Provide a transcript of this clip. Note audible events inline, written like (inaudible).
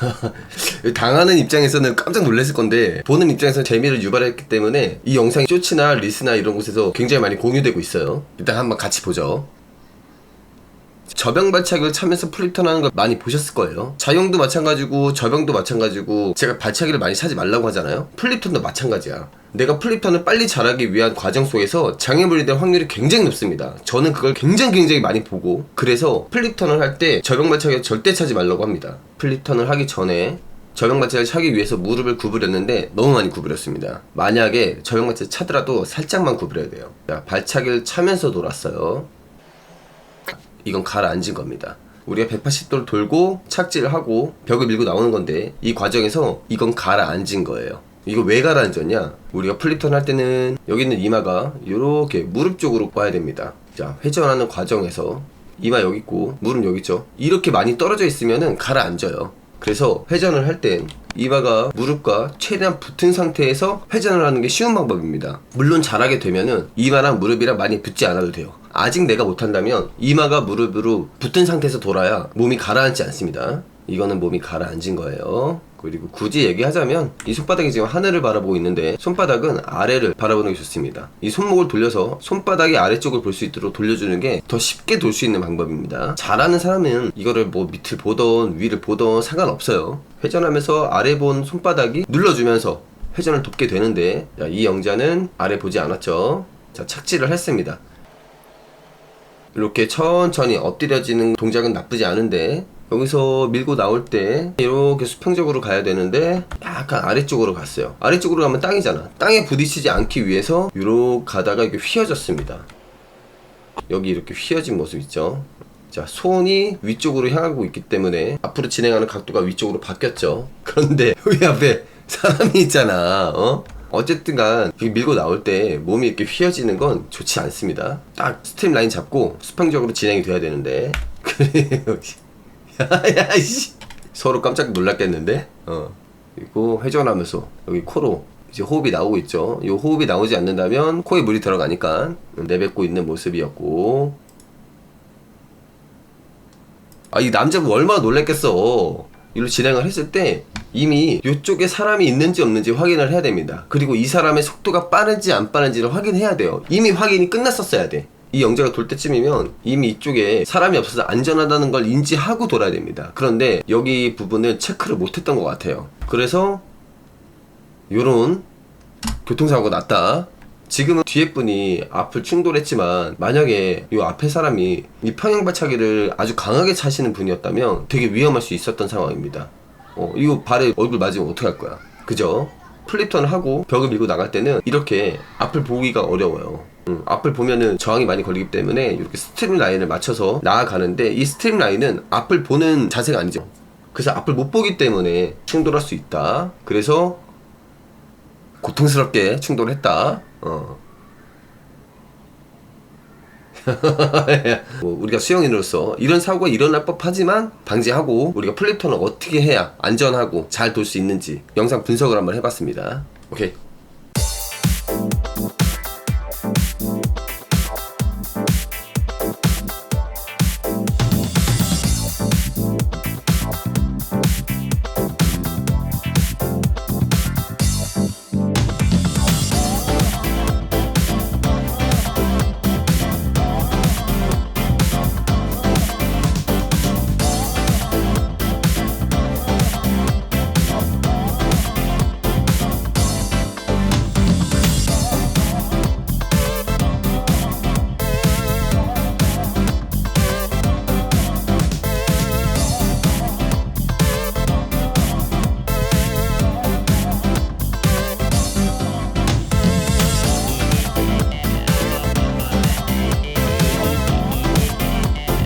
(laughs) 당하는 입장에서는 깜짝 놀랐을 건데 보는 입장에서는 재미를 유발했기 때문에 이 영상이 쇼츠나 리스나 이런 곳에서 굉장히 많이 공유되고 있어요. 일단 한번 같이 보죠. 저병 발차기를 차면서 플립턴 하는 걸 많이 보셨을 거예요. 자영도 마찬가지고 저병도 마찬가지고 제가 발차기를 많이 차지 말라고 하잖아요. 플립턴도 마찬가지야. 내가 플립턴을 빨리 잘하기 위한 과정 속에서 장애물이 될 확률이 굉장히 높습니다. 저는 그걸 굉장히 굉장히 많이 보고 그래서 플립턴을 할 때 저병 발차기를 절대 차지 말라고 합니다. 플립턴을 하기 전에 저병 발차기를 차기 위해서 무릎을 구부렸는데 너무 많이 구부렸습니다. 만약에 저병 발차기 차더라도 살짝만 구부려야 돼요. 자, 발차기를 차면서 돌았어요. 이건 가라앉은 겁니다. 우리가 180도를 돌고 착지를 하고 벽을 밀고 나오는 건데 이 과정에서 이건 가라앉은 거예요. 이거 왜 가라앉았냐? 우리가 플립턴 할 때는 여기 있는 이마가 이렇게 무릎 쪽으로 와야 됩니다. 자, 회전하는 과정에서 이마 여기 있고 무릎 여기 있죠. 이렇게 많이 떨어져 있으면은 가라앉아요. 그래서 회전을 할 땐 이마가 무릎과 최대한 붙은 상태에서 회전을 하는 게 쉬운 방법입니다. 물론 잘하게 되면은 이마랑 무릎이랑 많이 붙지 않아도 돼요. 아직 내가 못한다면 이마가 무릎으로 붙은 상태에서 돌아야 몸이 가라앉지 않습니다. 이거는 몸이 가라앉은 거예요. 그리고 굳이 얘기하자면 이 손바닥이 지금 하늘을 바라보고 있는데 손바닥은 아래를 바라보는 게 좋습니다. 이 손목을 돌려서 손바닥이 아래쪽을 볼 수 있도록 돌려주는 게 더 쉽게 돌 수 있는 방법입니다. 잘하는 사람은 이거를 뭐 밑을 보던 위를 보던 상관없어요. 회전하면서 아래 본 손바닥이 눌러주면서 회전을 돕게 되는데 자, 이 영자는 아래 보지 않았죠. 자 착지를 했습니다. 이렇게 천천히 엎드려지는 동작은 나쁘지 않은데 여기서 밀고 나올 때 이렇게 수평적으로 가야 되는데 약간 아래쪽으로 갔어요. 아래쪽으로 가면 땅이잖아. 땅에 부딪히지 않기 위해서 이렇게 가다가 이렇게 휘어졌습니다. 여기 이렇게 휘어진 모습 있죠? 자 손이 위쪽으로 향하고 있기 때문에 앞으로 진행하는 각도가 위쪽으로 바뀌었죠? 그런데 (laughs) 여기 앞에 사람이 있잖아 어? 어쨌든간 밀고 나올 때 몸이 이렇게 휘어지는 건 좋지 않습니다. 딱 스트림 라인 잡고 수평적으로 진행이 돼야 되는데 (laughs) 그래요. (laughs) 야야씨 서로 깜짝 놀랐겠는데 어 그리고 회전하면서 여기 코로 이제 호흡이 나오고 있죠. 이 호흡이 나오지 않는다면 코에 물이 들어가니까 내뱉고 있는 모습이었고 아 이 남자가 얼마나 놀랬겠어. 이로 진행을 했을 때 이미 이쪽에 사람이 있는지 없는지 확인을 해야 됩니다. 그리고 이 사람의 속도가 빠른지 안 빠른지를 확인해야 돼요. 이미 확인이 끝났었어야 돼. 이 영자가 돌 때쯤이면 이미 이쪽에 사람이 없어서 안전하다는 걸 인지하고 돌아야 됩니다. 그런데 여기 부분을 체크를 못했던 것 같아요. 그래서 요런 교통사고가 났다. 지금은 뒤에 분이 앞을 충돌했지만 만약에 이 앞에 사람이 이 평행발차기를 아주 강하게 차시는 분이었다면 되게 위험할 수 있었던 상황입니다. 어, 이거 발에 얼굴 맞으면 어떻게 할 거야? 그죠? 플립턴을 하고 벽을 밀고 나갈 때는 이렇게 앞을 보기가 어려워요. 음, 앞을 보면은 저항이 많이 걸리기 때문에 이렇게 스트림 라인을 맞춰서 나아가는데 이 스트림 라인은 앞을 보는 자세가 아니죠. 그래서 앞을 못 보기 때문에 충돌할 수 있다. 그래서 고통스럽게 충돌했다. 어. (laughs) 뭐 우리가 수영인으로서 이런 사고가 일어날 법하지만 방지하고 우리가 플립턴을 어떻게 해야 안전하고 잘 돌 수 있는지 영상 분석을 한번 해봤습니다. 오케이.